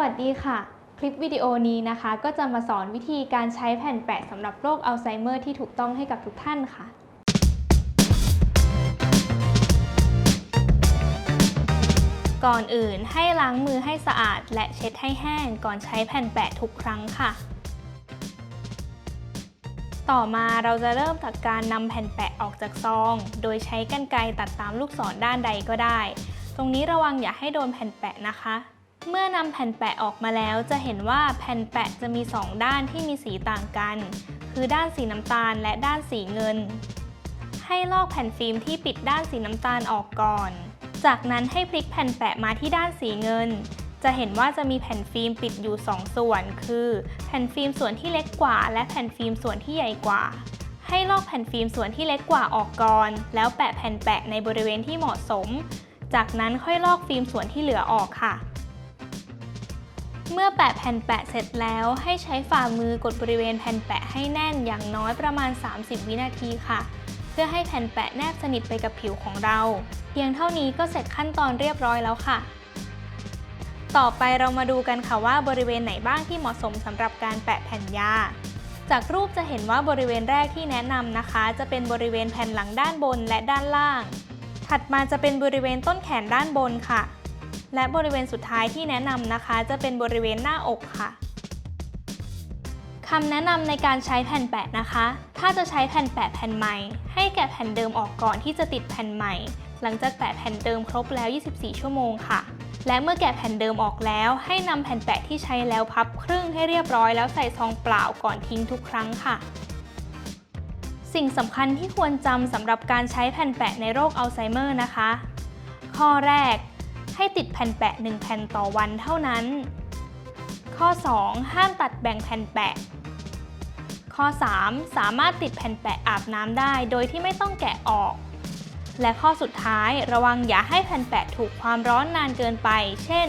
วัสดีค่ะ คลิปวิดีโอนี้นะคะ ก็จะมาสอนวิธีการใช้แผ่นแปะสำหรับโรคอัลไซเมอร์ที่ถูกต้องให้กับทุกท่านค่ะ ก่อนอื่นให้ล้างมือให้สะอาด และเช็ดให้แห้งก่อนใช้แผ่นแปะทุกครั้งค่ะ ต่อมาเราจะเริ่มจากการนำแผ่นแปะออกจากซอง โดยใช้กรรไกรตัดตามลูกศรด้านใดก็ได้ ตรงนี้ระวังอย่าให้โดนแผ่นแปะนะคะ เมื่อนำแผ่นแปะออกมาแล้วจะเห็นว่าแผ่นแปะจะมี 2 ด้านที่มีสีต่างกัน คือด้านสีน้ำตาลและด้านสีเงิน ให้ลอกแผ่นฟิล์มที่ปิดด้านสีน้ำตาลออกก่อน จากนั้นให้พลิกแผ่นแปะมาที่ด้านสีเงิน จะเห็นว่าจะมีแผ่นฟิล์มปิดอยู่ 2 ส่วน คือ แผ่นฟิล์มส่วนที่เล็กกว่า และแผ่นฟิล์มส่วนที่ใหญ่กว่า ให้ลอกแผ่นฟิล์มส่วนที่เล็กกว่าออกก่อน แล้วแปะแผ่นแปะในบริเวณที่เหมาะสม จากนั้นค่อยลอกฟิล์มส่วนที่เหลือออกค่ะ เมื่อแปะแผ่นแปะเสร็จแล้ว ให้ใช้ฝ่ามือกดบริเวณแผ่นแปะให้แน่นอย่างน้อยประมาณ 30 วินาทีค่ะ เพื่อให้แผ่นแปะแนบสนิทไปกับผิวของเรา เพียงเท่านี้ก็เสร็จขั้นตอนเรียบร้อยแล้วค่ะ ต่อไปเรามาดูกันค่ะว่าบริเวณไหนบ้างที่เหมาะสมสำหรับการแปะแผ่นยาจากรูปจะเห็นว่าบริเวณแรกที่แนะนำนะคะ จะเป็นบริเวณแผ่นหลังด้านบนและด้านล่าง ถัดมาจะเป็นบริเวณต้นแขนด้านบนค่ะ และบริเวณสุดท้ายที่แนะนำนะคะ จะเป็นบริเวณหน้าอกค่ะคำแนะนำในการใช้แผ่นแปะนะคะ ถ้าจะใช้แผ่นแปะแผ่นใหม่ ให้แกะแผ่นเดิมออกก่อนที่จะติดแผ่นใหม่ หลังจากแปะแผ่นเดิมครบแล้ว 24 ชั่วโมงค่ะ และเมื่อแกะแผ่นเดิมออกแล้ว ให้นำแผ่นแปะที่ใช้แล้วพับครึ่งให้เรียบร้อยแล้วใส่ซองเปล่าก่อนทิ้งทุกครั้งค่ะ สิ่งสำคัญที่ควรจำสำหรับการใช้แผ่นแปะในโรคอัลไซเมอร์นะคะ ข้อแรก ให้ติดแผ่นแปะ 1 แผ่นต่อวันเท่านั้น ข้อ 2 ห้ามตัดแบ่งแผ่นแปะ ข้อ 3 สามารถติดแผ่นแปะอาบน้ำได้โดยที่ไม่ต้องแกะออก และข้อสุดท้ายระวังอย่าให้แผ่นแปะถูกความร้อนนานเกินไป เช่น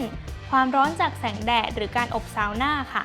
ความร้อนจากแสงแดดหรือการอบซาวน่าค่ะ